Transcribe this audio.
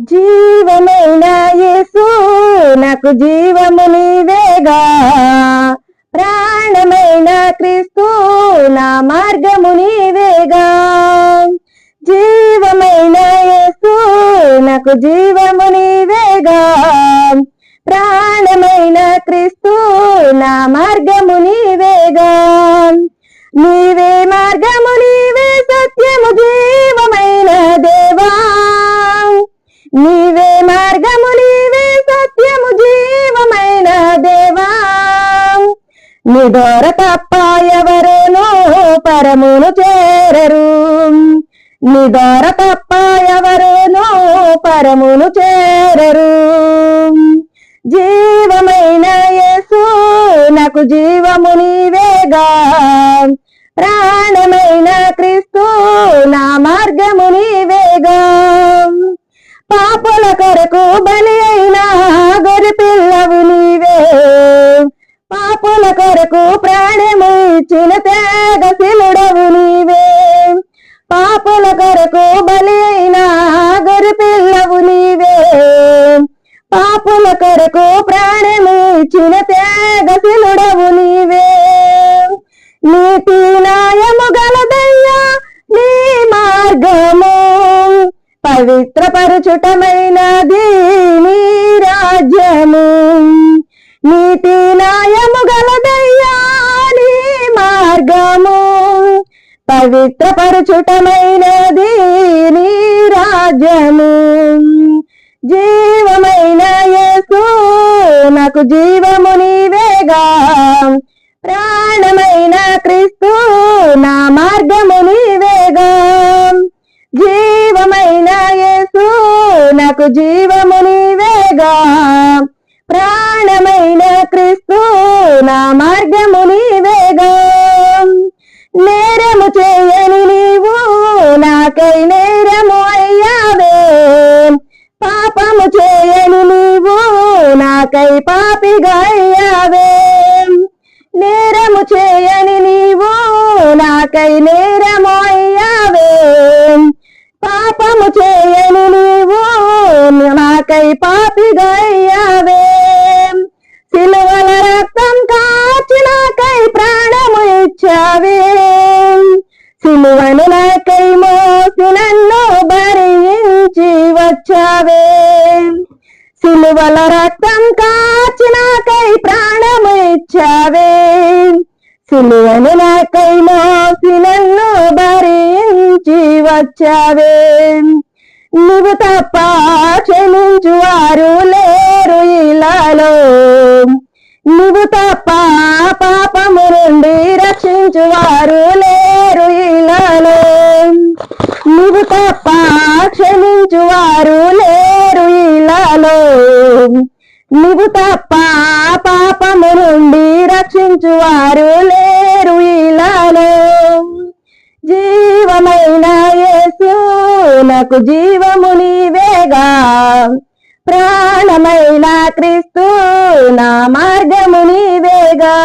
జీవమైన యేసు నాకు జీవము నీవేగా. ప్రాణమైన క్రీస్తు నా మార్గము నీవేగా. జీవమైన యేసు నాకు జీవము నీవేగా. ప్రాణమైన క్రీస్తు నా మార్గము నీవేగా. నీవే నీ దొర తప్ప ఎవరేనో పరమును చేరరు. నీ దొర తప్ప ఎవరేనో పరమును చేరరు. జీవమైన యేసు నాకు జీవము నీవేగా. ప్రాణమైన క్రీస్తు నా మార్గము నీవేగా. పాపుల కొరకు బలి అయినా గొరి పిల్లవు నీవే. పాపుల కొరకు ప్రాణము ఇచ్చిన త్యాగశిలుడవు నీవే. పాపుల కొరకు బలి అయిన గొరి పిల్లవు నీవే. పాపుల కొరకు ప్రాణము ఇచ్చిన త్యాగశిలుడవు నీవే. నీతి నాయము గలదయ్యా నీ మార్గము. పవిత్రపరుచుటమైనది నీ రాజ్యము. నీతి న్యాయము గలదయ్యా నీ మార్గము. పవిత్రపరుచుటమైనది నీ రాజ్యము. జీవమైన యేసు నాకు జీవము నీవేగా. ప్రాణమైన క్రీస్తు నా మార్గము నీవేగా. జీవమైన యేసు నాకు జీవము నీవేగా. మార్గము నీవేగా నేరము చేయని నీవు నాకై నేరము అయ్యావే. పాపము చేయని నీవు నాకై పాపిగా అయ్యావే. నేరము చేయని నీవు నాకై నేరము అయ్యావే. పాపము చేయని నీవు నాకై పాపిగా వచ్చావే సిలువల రక్తం కాచి నాకై ప్రాణము ఇచ్చావే సిలువను నాకై మోసి నన్ను భరించి వచ్చావే. నువ్వు తప్ప క్షమించు వారు లేరు ఇలాలో. నువ్వు తప్ప నువ్వు తప్ప పాపము నుండి రక్షించు వారు లేరు ఇలాలో. జీవమైన యేసు నాకు జీవము నీవేగా. ప్రాణమైన క్రీస్తు నా మార్గము నీవేగా.